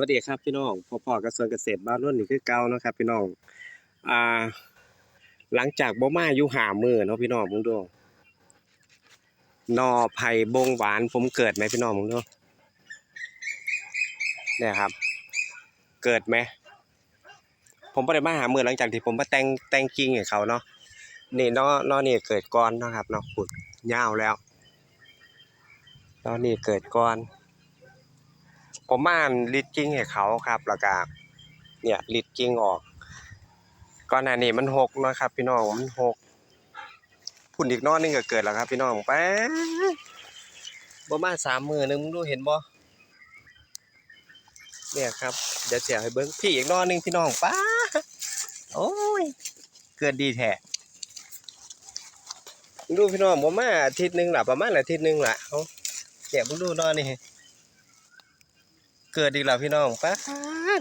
วัสดีครับพี่น้องพอพอกระทรวงเกษตรบ้านรุ่นนี่คือเก่านะครับ พี่น้องอ่าหลังจากบ่มาอยู่หามือเนาะพี่น้องมึงดูนอไผ่บงหวานผมเกิดไหมพี่น้องมึงดูเนี่ยครับ เกิดไหมผมได้มาหามือหลังจากที่ผมมาแต่งแต่งกิ่งให้เขาเนาะนี่นาะเนาะนี่เกิดก่อนนะครับเนาะปุดยาวแล้วนาะนี่เกิดก่อน ผมมาอันลิดกิ้งให้เขาครับ แล้วก็เนี่ยลิดกิ้งออก ก่อนหน้านี้มันหกนะครับ พี่น้องมันหกพุ่นอีกนอนหนึงก็เกิดแล้วครับ พี่น้องแป๊บประมาณสามมือหนึงมึงดูเห็นบ่เนี่ยครับเดี๋ยวเสียให้เบิ้งพี่อีกนอนหนึงพี่น้องป้าโอ้ยเกิดดีแท้มึงดูพี่น้องผมมาอาทิตย์หนึงหละประมาณอาทิตย์หนึงละเอาเนี่ยมึงดูนอนนี่ เกิดอีกแล้วพี่น้องป้าด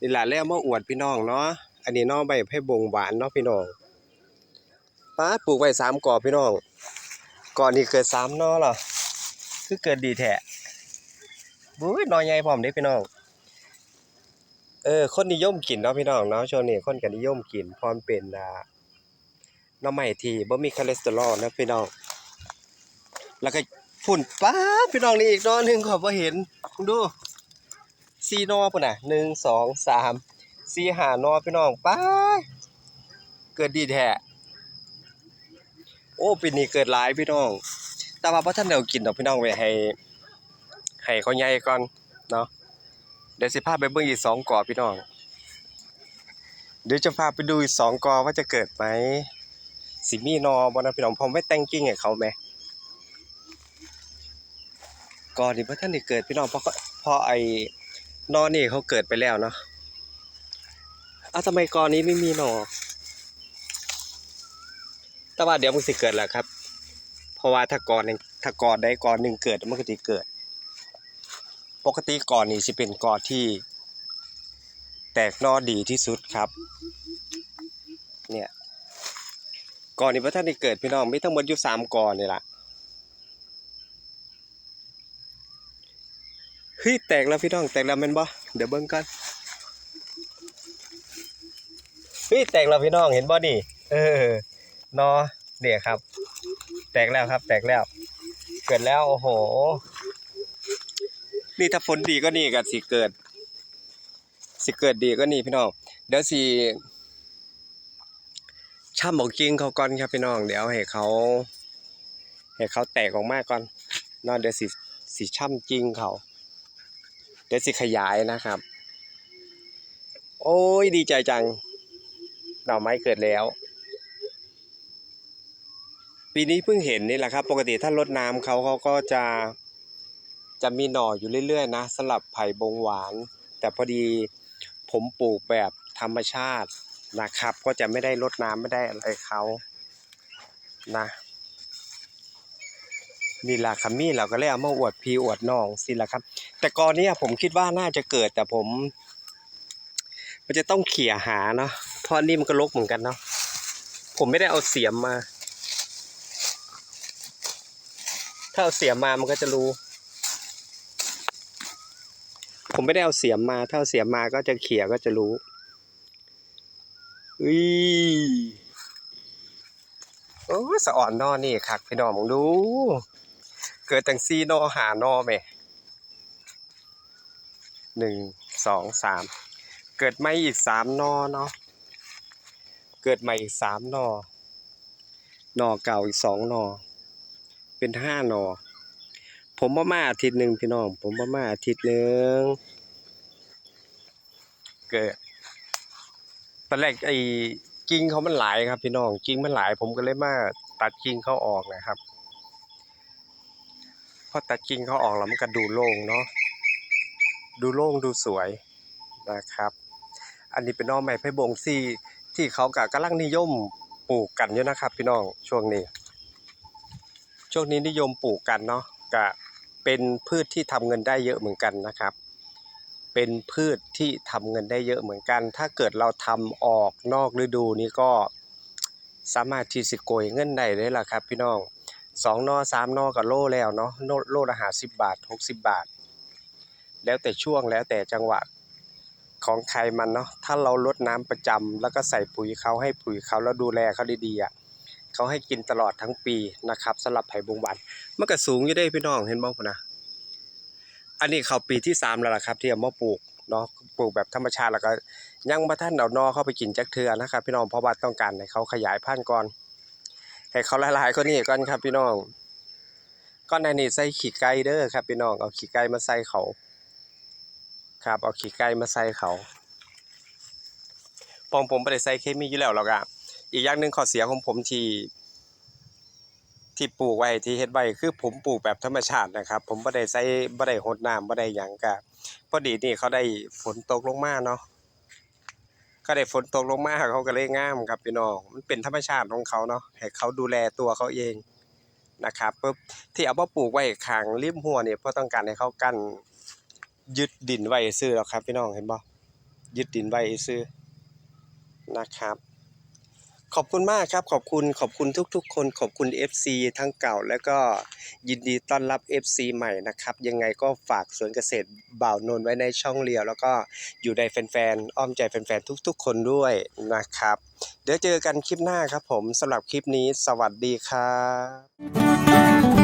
นี่แหละแล้วมาอวดพี่น้องเนาะอันนี้น้องใบให้บ่งหวานเนาะพี่น้องป้าดปลูกไว้สามกอพี่น้องก่อนนี้เกิดสามนอเหรอคือเกิดดีแท้บุ้ยนอใหญ่พร้อมเด้พี่น้องเออคนนิยมกินเนาะพี่น้องเนาะช่วงนี้คนก็นิยมกินเพราะมันเป็นอ่าหน้ำใหม่ที่บ่มีคอเลสเตอรอลนะพี่น้องแล้วก็ ฝุ่นป้าพี่น้องนี่อีกนอหนึ่งขอบ่เห็นดูสี่นอปุ่นน่ะหนึ่งสองสามสี่หานอพี่น้องป้าเกิดดีแท้โอ้ปีนี้เกิดหลายพี่น้อง แต่ว่าพอท่านเดียวกินดอกพี่น้องไว้ให้ให้เขาใหญ่ก่อนเนาะเดี๋ยวสิพาไปเบิ่งอีกสองกอพี่น้อง เดี๋ยวจะพาไปดูอีกสองกอว่าจะเกิดไหมสิมีนอบ่นะพี่น้องผมไม่แต่งกิ่งให้เขาไหม ก่อนนี่พระท่านได้เกิดพี่น้องเพราะเพราะไอ้นอนี่เขาเกิดไปแล้วเนาะอ้าวทำไมกอนนี้ไม่มีหนอแต่ว่าเดี๋ยวมันสิเกิดแหละครับ เพราะว่าถ้ากอนหนึ่งถ้ากอนใดกอนหนึ่งเกิดมันก็จะเกิด ปกติกอนนี้สิเป็นกอนที่ แตกนอดีที่สุดครับ เนี่ยกอนนี้พระท่านได้เกิดพี่น้องไมีทั้งหมดอยู่สามกอนนี่แหละ ฮ้ยแตกแล้วพี่น้องแตกแล้วแม่นบ่เดี๋ยวเบิ่งกันเฮ้ยแตกแล้วพี่น้องเห็นบ่นี่ เออนอเนี่ยครับ แตกแล้วครับ แตกแล้ว เกิดแล้วโอ้โห นี่ถ้าฝนดีก็นี่ก็สิเกิด สิเกิดดีก็นี่พี่น้อง เดี๋ยวสิช่ำบอกจริงเขาก่อนครับพี่น้อง เดี๋ยวให้เขาให้เขาแตกออกมากก่อนนอนเดี๋ยวสิสิช่ำจริงเขา เดี๋ยวสิขยายนะครับ โอ้ยดีใจจังดอกไม้เกิดแล้ว ปีนี้เพิ่งเห็นนี่แหละครับ ปกติถ้ารดน้ำเขาเขาก็จะจะมีหน่ออยู่เรื่อยๆนะสำหรับไผ่บงหวาน แต่พอดีผมปลูกแบบธรรมชาตินะครับ ก็จะไม่ได้รดน้ำไม่ได้อะไรเขานะ นี่แหละครับมี่เราก็เลยเอามาอวดพี่อวดน้องสิละครับ แต่กอนนี้ผมคิดว่าน่าจะเกิดแต่ผม มันจะต้องเขี่ยหาเนาะเพราะนี่มันก็ลกเหมือนกันเนาะผมไม่ได้เอาเสียมมา ถ้าเอาเสียมมามันก็จะรู้ ผมไม่ได้เอาเสียมมา ถ้าเอาเสียมมาก็จะเขี่ยก็จะรู้อุ้ยโอ้สะอ่อนนอนี่คักพี่น้องมองดู เกิดตั้งสี่นอหานอแหม่หนึ่งสองสามเกิดใหม่อีกสามนอเนาะเกิดใหม่อีกสามนอนอเก่าอีกสองนอเป็นห้านอผมประมาอาทิตย์หนึ่งพี่น้อง ผมประมาอาทิตย์หนึ่งเกิดตอนแรกไอ้กิ่งเขามันหลายครับ พี่น้องกิ่งมันหลาย ผมก็เลยมาตัดกิ่งเขาออกนะครับ อตัดกิ่งเขาออกแล้วมันก็ดูโล่งเนาะดูโล่งดูสวยนะครับ อันนี้เป็นน้อไม้ไผ่บงซี่ที่เขากะกำลังนิยมปลูกกันอยู่นะครับ พี่น้องช่วงนี้ ช่วงนี้นิยมปลูกกันเนาะกะเป็นพืชที่ทำเงินได้เยอะเหมือนกันนะครับ เป็นพืชที่ทำเงินได้เยอะเหมือนกัน ถ้าเกิดเราทำออกนอกฤดูนี้ก็สามารถที่สิโกยเงินได้เลยล่ะครับ พี่น้อง สองนอสามนอกับโลแล้วเนาะโลโลละหาสิบบาทหกสิบบาท แล้วแต่ช่วงแล้วแต่จังหวะของใครมันเนาะถ้าเราลดน้ำประจำแล้วก็ใส่ปุ๋ยเขาให้ปุ๋ยเขาแล้วดูแลเขาดีๆอะเขาให้กินตลอดทั้งปีนะครับสำหรับไผ่บงหวันมันก็สูงอยู่ได้พี่น้องเห็นบ้างปะนะอันนี้เขาปีที่สามแล้วล่ะครับ ที่เอามาปลูกเนาะปลูกแบบธรรมชาติแล้วก็ยังมาท่านเอานอเข้าไปกินจักเทือนะครับพี่น้องเพราะว่าต้องการให้เขาขยายพันธุ์ก่อน ให้เขาละลายก็นี่ก่อนครับพี่น้องก้อนในนี่ใส่ขี้ไก่เด้อครับพี่น้องเอาขี้ไก่มาใส่เขา ครับ เอาขี้ไก่มาใส่เขาปองผมไม่ได้ใส่เคมีอยู่แล้วหรอกอะอีกอย่างหนึ่งข้อเสียของผมที่ที่ปลูกไว้ที่เฮ็ดไว้คือผมปลูกแบบธรรมชาตินะครับ ผมไม่ได้ใส่ไม่ได้รดน้ำไม่ได้หยังกะพอดีนี่เขาได้ฝนตกลงมาเนาะ ก็ได้ฝนตกลงมาเขาก็เลยงามครับพี่น้องมันเป็นธรรมชาติของเขาเนาะให้เขาดูแลตัวเขาเองนะครับปุ๊บที่เอามาปลูกไว้ข้างริมหัวเนี่ยเพราะต้องการให้เขากั้นยึดดินไว้ซื้อหรอกครับพี่น้องเห็นบ่ยึดดินไว้ซื้อนะครับ ขอบคุณมากครับขอบคุณขอบคุณทุกๆ คนขอบคุณ FC ทั้งเก่า แล้วก็ยินดีต้อนรับ FC ใหม่นะครับ ยังไงก็ฝากสวนเกษตรบ่าวนนไว้ในช่องเรียว แล้วก็อยู่ในแฟนๆอ้อมใจแฟนๆทุก ๆ คนด้วยนะครับ เดี๋ยวเจอกันคลิปหน้าครับผมสำหรับคลิปนี้สวัสดีครับ